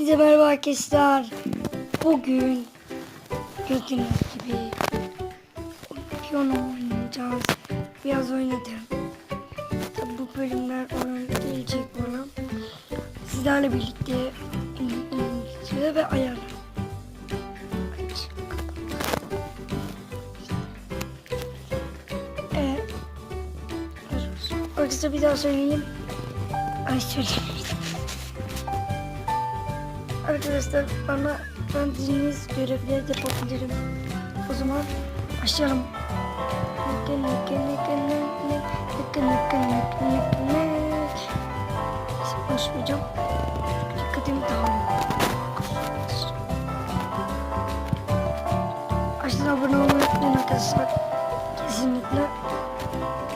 Bize merhaba arkadaşlar. Bugün gördüğünüz gibi piyano oynayacağız. Biraz oynadım. Tabi bu bölümler ona gelecek bana. Sizlerle birlikte İngilizce ve ayarlar. Ee, Arkadaşlar bir daha söyleyeyim. Ay söyleyeyim arkadaşlar bana verdiğiniz görevleri yapabilirim. O zaman başlayalım. Şimdi konuşmayacağım. Dikkatimi dağılıyor. Aşağıdan abone olmayı unutmayın arkadaşlar. Kesinlikle.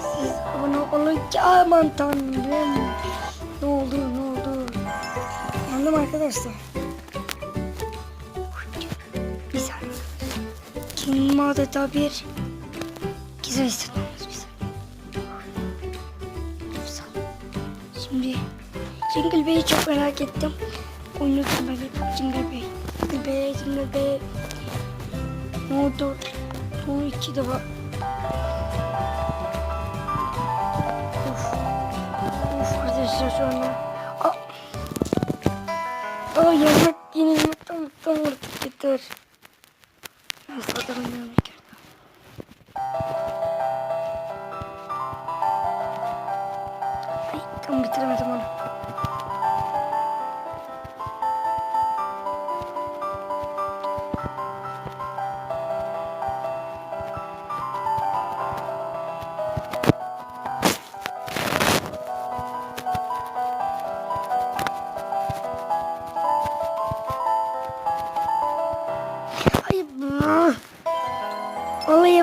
Siz abone olun ki aman tanrım. Ne oldu ne oldu. Anladım arkadaşlar. Kendimi adeta bir güzel hissetmemiz. Güzel. Şimdi Jingle Bey'i çok merak ettim. Oynadım ben Jingle Bey. Jingle Bey, Jingle Bey. Ne oldu? Bu iki de var. Of. Of arkadaşlar şu anda. Aa. Aa yemek yine yemekten mutlu artık yeter oynuyorum. Ay, tam bitiremedim onu.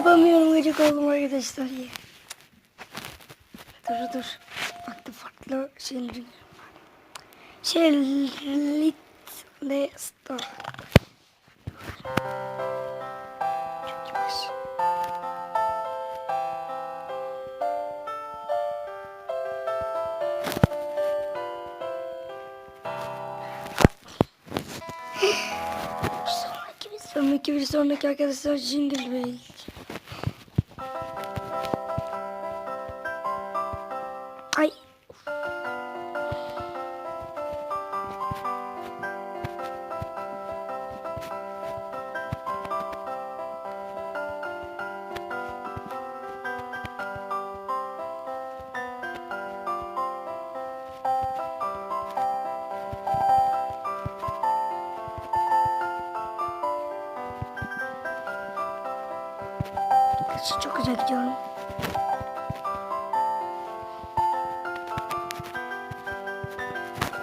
Yapamıyorum gıcık oldum arkadaşlar ya. Dur dur. Farklı farklı şeyler. Şerlitle star. Çok yavaş. Sonraki bir sonraki arkadaşlar Jingle Bell. Çok güzel gidiyorum.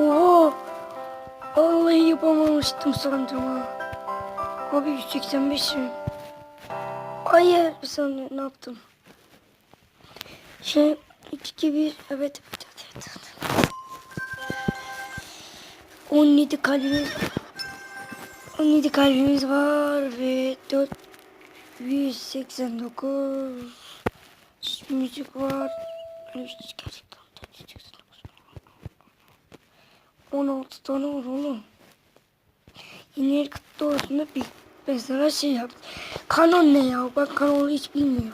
Oo. Vallahi yapamamıştım sandım. Abi 185 mi? Hayır saniye ne yaptım? Şey 2 2 1 evet evet evet. evet. 17 kalbimiz 17 kalbimiz var ve 489 müzik var. Gerçekten 489 16 tane var oğlum. Yine kutlu olsun bir mesela şey yap. Kanon ne ya? Ben kanonu hiç bilmiyorum.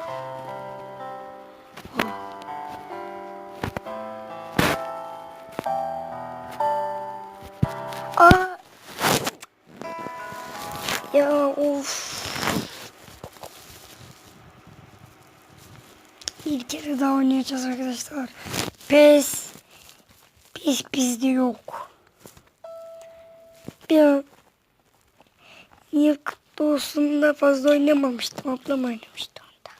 Bir kere daha oynayacağız arkadaşlar. Pes. Pes bizde yok. Bir niye kutlu olsun da fazla oynamamıştım. Ablam oynamıştı onda.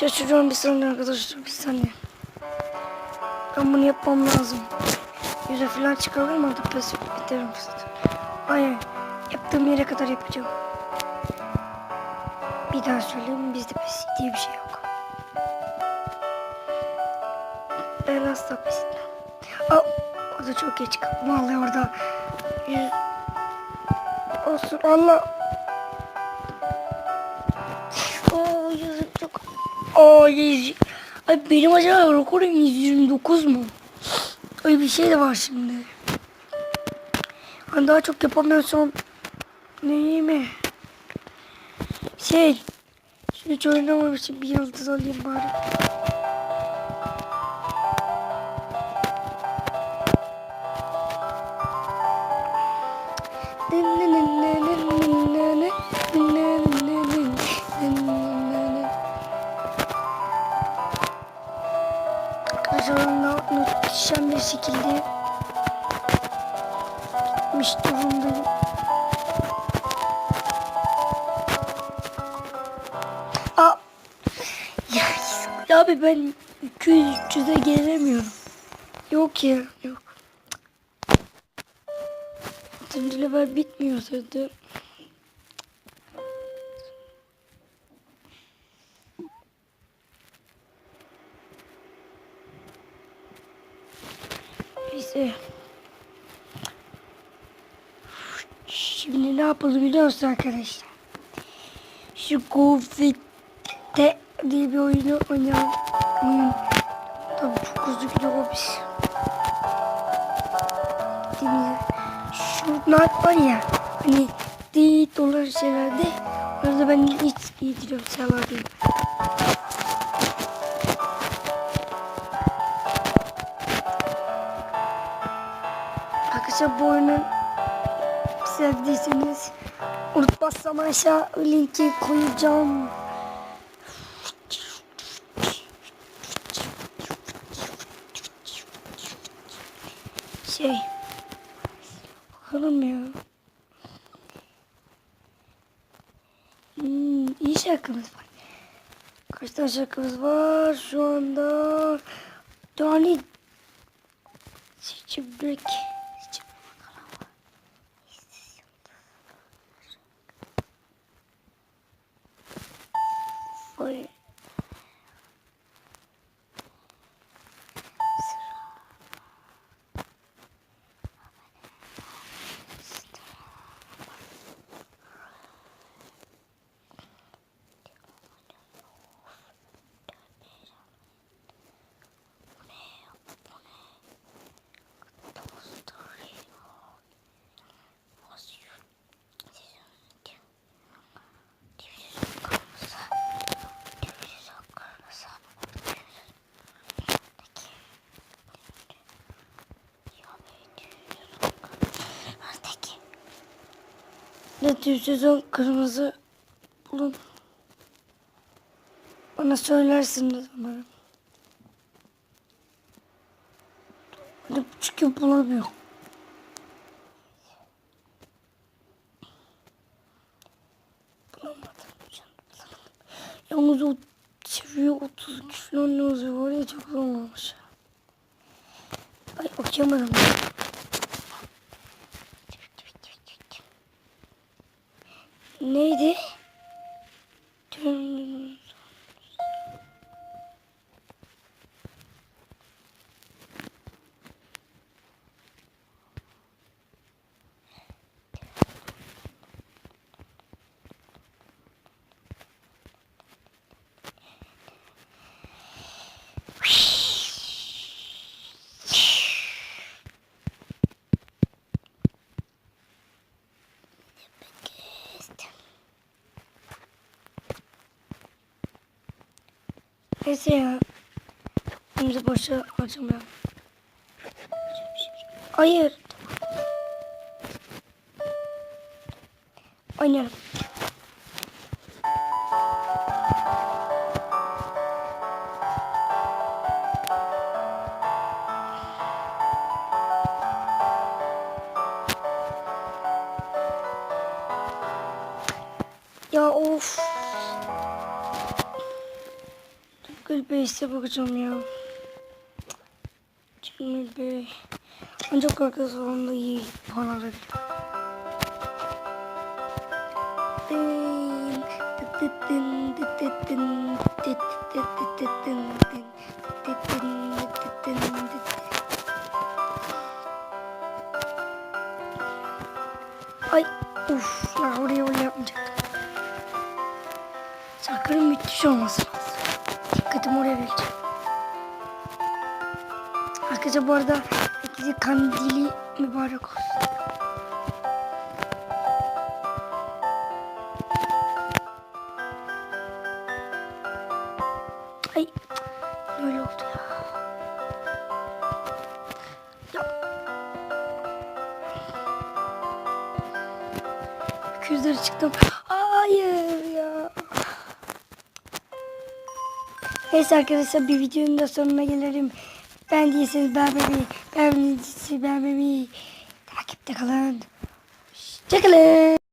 Şaşırıyorum bir saniye arkadaşlar bir saniye. Ben bunu yapmam lazım. Yüze falan çıkarırım orada pes biterim. Aynen. Yaptığım yere kadar yapacağım. Bir daha söyleyeyim bizde pes diye bir şey yok. Ben asla etmem. Aa, Orada çok geç kaldım. Vallahi orada. Yüz... Olsun Allah. Yüz. Ay benim acaba rekorum 129 mu? Öyle bir şey de var şimdi. Hani daha çok yapamıyorsam neyi mi? Şey, şimdi hiç oynamam için bir yıldız alayım bari. Arkadaşlar şekilde gitmiş durumdayım. Aa, ya, ya abi ben 200-300'e gelemiyorum. Yok ya yok. Level bitmiyor zaten. Neyse. Şimdi ne yapalım biliyor musunuz arkadaşlar? Şu Gofit'te diye bir oyunu oynayalım. Oyun. Tabii çok hızlı gidiyor biz. Gittiğimizde. Şunlar var ya. Hani değil dolar şeylerde. Orada ben hiç giydiriyorum silahlar değil. Arkadaşlar bu oyunu sevdiyseniz unutmazsam aşağı linki koyacağım. Şey bakalım ya. Hmm, iyi şarkımız var. Kaç tane şarkımız var şu anda? Yani seçim 710 kırmızı bulun. Bana söylersiniz umarım. Hadi çünkü bulamıyorum. Bulamadım. Yalnız o seviye 32 falan ne var ya çok zor olmuş. Ay okuyamadım. Neydi? Neyse ya. Bizi boşa harcamayalım. Hayır. Oynarım. Ya of. base'e bakacağım ya. Çünkü be. Ancak arkadaşlar onda iyi puan alabilirim. Ay uf oraya oraya yapmayacak. Sakın müthiş olmasın. Dikkatimi oraya vereceğim. Arkadaşlar bu arada herkese kandili mübarek olsun. Ay öyle oldu ya. Ya. Küzdür çıktım. Hayır Neyse arkadaşlar bir videonun da sonuna gelirim. Ben değilseniz ben bebeği, ben ben bebeği. Takipte kalın. Hoşçakalın.